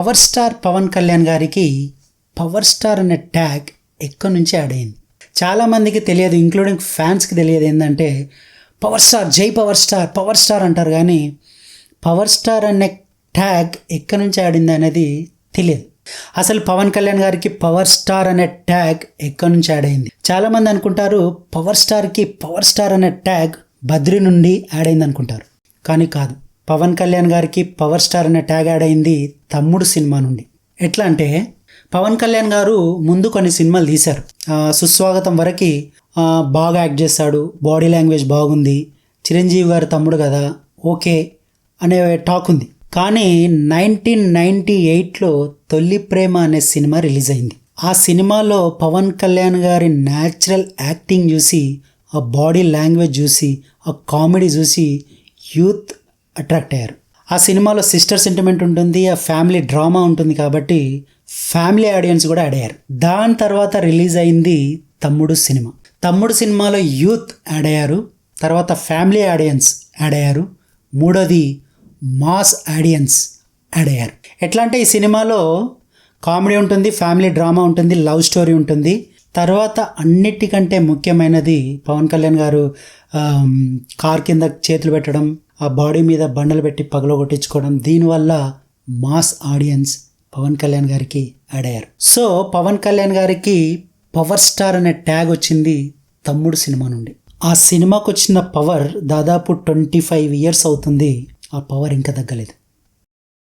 Power star Pawan Kalyan గారికి power star అనే tag ఎక్కడి నుంచి యాడ్ అయింది? చాలామందికి తెలియదు ఇంక్లూడింగ్ ఫ్యాన్స్కి తెలియదు ఏంటంటే పవర్ స్టార్ జై పవర్ స్టార్ పవర్ స్టార్ అంటారు. కానీ పవర్ స్టార్ అనే ట్యాగ్ ఎక్కడి నుంచి ఆడింది అనేది తెలియదు. అసలు పవన్ కళ్యాణ్ గారికి పవర్ స్టార్ అనే ట్యాగ్ ఎక్కడి నుంచి యాడ్ అయింది? చాలామంది అనుకుంటారు పవర్ స్టార్కి పవర్ స్టార్ అనే ట్యాగ్ బద్రి నుండి యాడ్ అయింది అనుకుంటారు. కానీ కాదు. పవన్ కళ్యాణ్ గారికి పవర్ స్టార్ అనే ట్యాగ్ యాడ్ అయింది తమ్ముడు సినిమా నుండి. ఎట్లా అంటే పవన్ కళ్యాణ్ గారు ముందు కొన్ని సినిమాలు తీశారు. సుస్వాగతం వరకు బాగా యాక్ట్ చేస్తాడు బాడీ లాంగ్వేజ్ బాగుంది చిరంజీవి గారు తమ్ముడు కదా ఓకే అనే టాక్ ఉంది. కానీ నైన్టీన్ నైంటీ ఎయిట్లో తొలి ప్రేమ అనే సినిమా రిలీజ్ అయింది. ఆ సినిమాలో పవన్ కళ్యాణ్ గారి న్యాచురల్ యాక్టింగ్ చూసి ఆ బాడీ లాంగ్వేజ్ చూసి ఆ కామెడీ చూసి యూత్ అట్రాక్ట్ అయ్యారు. ఆ సినిమాలో సిస్టర్ సెంటిమెంట్ ఉంటుంది ఆ ఫ్యామిలీ డ్రామా ఉంటుంది కాబట్టి ఫ్యామిలీ ఆడియన్స్ కూడా యాడ్ అయ్యారు. దాని తర్వాత రిలీజ్ అయింది తమ్ముడు సినిమా. తమ్ముడు సినిమాలో యూత్ యాడ్ అయ్యారు తర్వాత ఫ్యామిలీ ఆడియన్స్ యాడ్ అయ్యారు మూడోది మాస్ ఆడియన్స్ యాడ్ అయ్యారు. ఎట్లా అంటే ఈ సినిమాలో కామెడీ ఉంటుంది ఫ్యామిలీ డ్రామా ఉంటుంది లవ్ స్టోరీ ఉంటుంది. తర్వాత అన్నిటికంటే ముఖ్యమైనది పవన్ కళ్యాణ్ గారు కార్ కింద చేతులు పెట్టడం ఆ బాడీ మీద బండలు పెట్టి పగల కొట్టించుకోవడం దీనివల్ల మాస్ ఆడియన్స్ పవన్ కళ్యాణ్ గారికి యాడ్ అయ్యారు. సో పవన్ కళ్యాణ్ గారికి పవర్ స్టార్ అనే ట్యాగ్ వచ్చింది తమ్ముడు సినిమా నుండి. ఆ సినిమాకు వచ్చిన పవర్ దాదాపు ట్వంటీ ఫైవ్ ఇయర్స్ అవుతుంది ఆ పవర్ ఇంకా తగ్గలేదు.